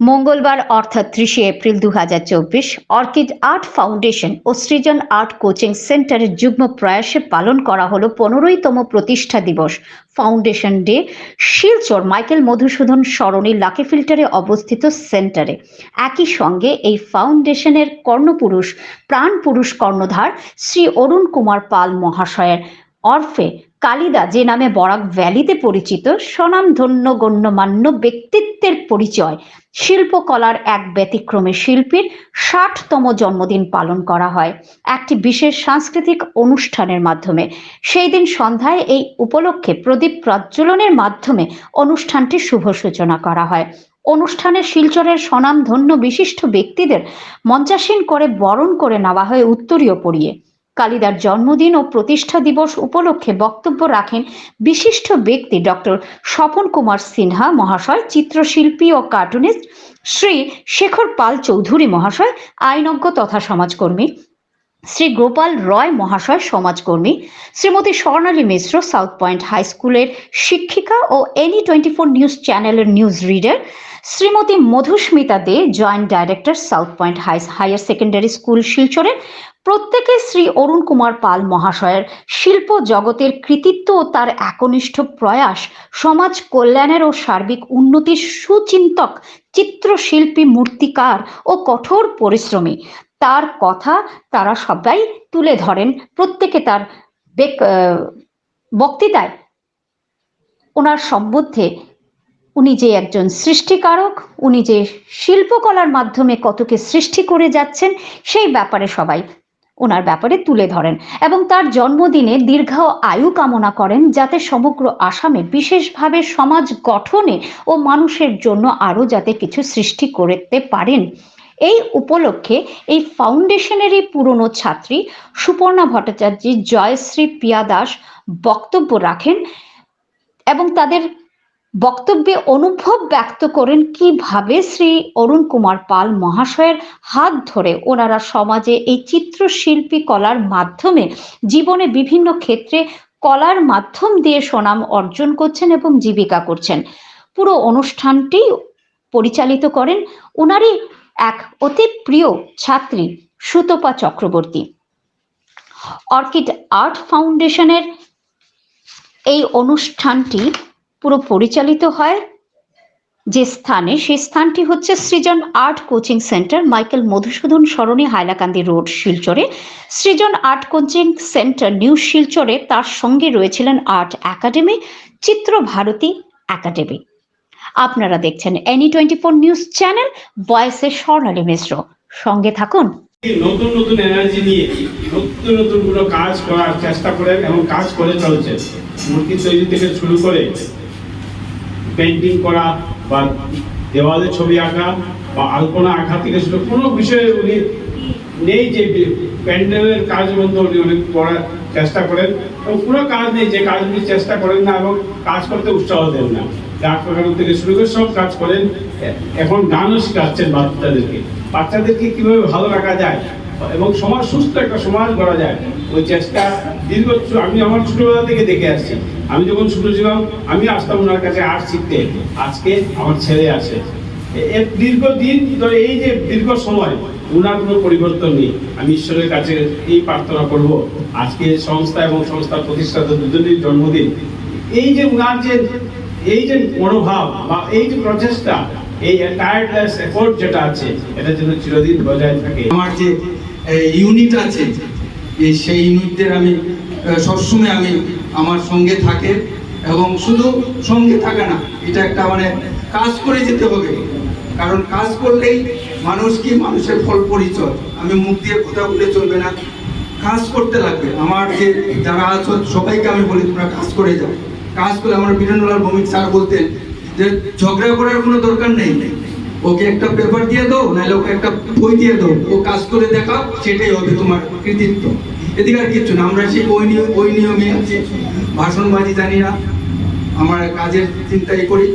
মঙ্গলবার অর্থাৎ ত্রিশে এপ্রিল দু হাজার চব্বিশ অর্কিড আর্ট ফাউন্ডেশন ও সৃজন আর্ট কোচিং সেন্টারের যুগ্ম প্রয়াসে পালন করা হলো পনেরোইতম প্রতিষ্ঠা দিবস। Foundation day Silchar Michael Madhusudan সরণি লাকি ফিল্টারে অবস্থিত সেন্টারে। একই সঙ্গে এই ফাউন্ডেশনের কর্ণপুরুষ প্রাণপুরুষ কর্ণধার শ্রী অরুণ কুমার পাল মহাশয়ের অর্ফে কালিদা যে নামে বরাক ভ্যালিতে পরিচিত স্বনামধন্য গণ্যমান্য ব্যক্তিত্বের পরিচয় শিল্পকলার এক ব্যতিক্রমী শিল্পীর ষাটতম জন্মদিন পালন করা হয়। একটি বিশেষ সাংস্কৃতিক অনুষ্ঠানের মাধ্যমে। সেই দিন সন্ধ্যায় এই উপলক্ষে প্রদীপ প্রজ্বলনের মাধ্যমে অনুষ্ঠানটির শুভ সূচনা করা হয়। অনুষ্ঠানে শিলচরের স্বনামধন্য বিশিষ্ট ব্যক্তিদের মঞ্চাসীন করে বরণ করে নেওয়া হয় উত্তরীয় পরিয়ে। কালিদার জন্মদিন ও প্রতিষ্ঠা দিবস উপলক্ষে বক্তব্য রাখেন বিশিষ্ট ব্যক্তি ডক্টর স্বপন কুমার সিনহা, মহাশয়, চিত্রশিল্পী ও কার্টুনিস্ট শ্রী শেখর পাল চৌধুরী মহাশয়, আইনজ্ঞ তথা সমাজকর্মী শ্রী গোপাল রয় মহাশয়, সমাজকর্মী Shrimati Swarnali Mishra, south point high স্কুলের শিক্ষিকা ও এনি টোয়েন্টি ফোর নিউজ চ্যানেলের news reader Shrimati Madhusmita Dey joint director south point high, higher secondary school শিলচরের। প্রত্যেকে শ্রী অরুণ কুমার পাল মহাশয়ের শিল্প জগতের কৃতিত্ব ও তার একনিষ্ঠ প্রয়াস সমাজ কল্যাণের ও সার্বিক উন্নতির সুচিন্তক চিত্রশিল্পী, মূর্তিকার ও কঠোর পরিশ্রমী। তার কথা তারা সবাই তুলে ধরেন। প্রত্যেকে তার বেক- বক্তৃতায় ওনার সম্বন্ধে উনি যে একজন সৃষ্টিকারক, উনি যে শিল্পকলার মাধ্যমে কতকে সৃষ্টি করে যাচ্ছেন, সেই ব্যাপারে সবাই ওনার ব্যাপারে তুলে ধরেন এবং তার জন্মদিনে দীর্ঘ আয়ু কামনা করেন যাতে সমগ্র আসামে বিশেষভাবে সমাজ গঠনে ও মানুষের জন্য আরও যাতে কিছু সৃষ্টি করতে পারেন। এই উপলক্ষে এই ফাউন্ডেশনেরই পুরনো ছাত্রী সুপর্ণা ভট্টাচার্য জয়শ্রী পিয়া দাস বক্তব্য রাখেন এবং তাদের বক্তব্যে অনুভব ব্যক্ত করেন কীভাবে শ্রী অরুণ কুমার পাল মহাশয়ের হাত ধরে ওনারা সমাজে এই চিত্রশিল্পী কলার মাধ্যমে জীবনে বিভিন্ন ক্ষেত্রে কলার মাধ্যম দিয়ে সুনাম অর্জন করছেন এবং জীবিকা করছেন। পুরো অনুষ্ঠানটি পরিচালিত করেন ওনারই এক অতি প্রিয় ছাত্রী সুতপা চক্রবর্তী। অর্কিড আর্ট ফাউন্ডেশনের এই অনুষ্ঠানটি পুরো পরিচালিত হয় যে স্থানে। সে স্থানটি হচ্ছে Srijan art coaching centre Michael Madhusudan সরণি Hailakandi road, শিলচরে। Srijan art coaching centre new শিলচরে তার সঙ্গে রয়েছিলেন আর্ট একাডেমি, চিত্র ভারতী একাডেমি। আপনারা দেখছেন any twenty four news channel ভয়েসের স্বর্ণালী মিশ্র। সঙ্গে থাকুন। নতুন নতুন এনার্জি নিয়ে নতুন নতুন কোনো কাজ করার চেষ্টা করেন এবং কাজ করে চলছে মূর্তি তৈরি থেকে শুরু করে পেন্টিং করা বা দেওয়ালে ছবি আঁকা বা আলপনা আঁকা থেকে শুরু কোনো বিষয়ে উনি নেই যে প্যান্ডেলের কাজ মধ্যে উনি অনেক করার চেষ্টা করেন। এবং কোনো কাজ নেই, যে কাজ উনি চেষ্টা করেন না এবং কাজ করতে উৎসাহ দেন না। ডাক থেকে শুরু করে সব কাজ করেন। এখন গানও শেখাচ্ছেন বাচ্চাদেরকে। বাচ্চাদেরকে কীভাবে ভালো রাখা যায় এবং সমাজ সুস্থ একটা সমাজ গড়া যায়। ওই চেষ্টা দীর্ঘ আমি আমার ছোটবেলা থেকে দেখে আসছি। আমি যখন ছোট ছিলাম, আমি আসতাম ওনার কাছে আর্ট শিখতে। আজকে আমার ছেলে এ- এর দীর্ঘ দিন ধরে এই যে দীর্ঘ সময়, ওনার কোনো পরিবর্তন নেই। আমি ঈশ্বরের কাছে এই প্রার্থনা করব। আজকে সংস্থা এবং সংস্থার প্রতিষ্ঠাতা দুজনের জন্মদিন। এই যে উনার যে, এই যে মনোভাব বা এই যে প্রচেষ্টা, এই টায়ার্ডলেস এফোর্ট যেটা আছে এটা যেন চিরদিন বজায় থাকে। আমার যে ইউনিট আছে। সেই ইউনিটদের আমি সবসময় আমি আমার সঙ্গে থাকে এবং শুধু সঙ্গে থাকে না, এটা একটা মানে কাজ করে যেতে হবে। কারণ কাজ করলেই মানুষ কি মানুষের ফল পরিচয়। আমি মুখ দিয়ে কথা বলে চলবে না। কাজ করতে লাগবে। আমার যে যারা আছো, সবাইকে আমি বলি, তোমরা কাজ করে যাও। কাজ করে, আমার বীরেন্দ্রলাল ভৌমিক স্যার বলতেন যে ঝগড়া করার কোনো দরকার নেই। ওকে একটা পেপার দিয়ে দাও, নাহলে ওকে একটা বই দিয়ে দাও। ও কাজ করে দেখাও সেটাই হবে তোমার কৃতিত্ব। এদিকে আর কিচ্ছু না, আমরা সেই ওই নিয়ম, ওই নিয়মে আছি। ভাষণবাজি জানি না, আমার কাজের চিন্তাই করি।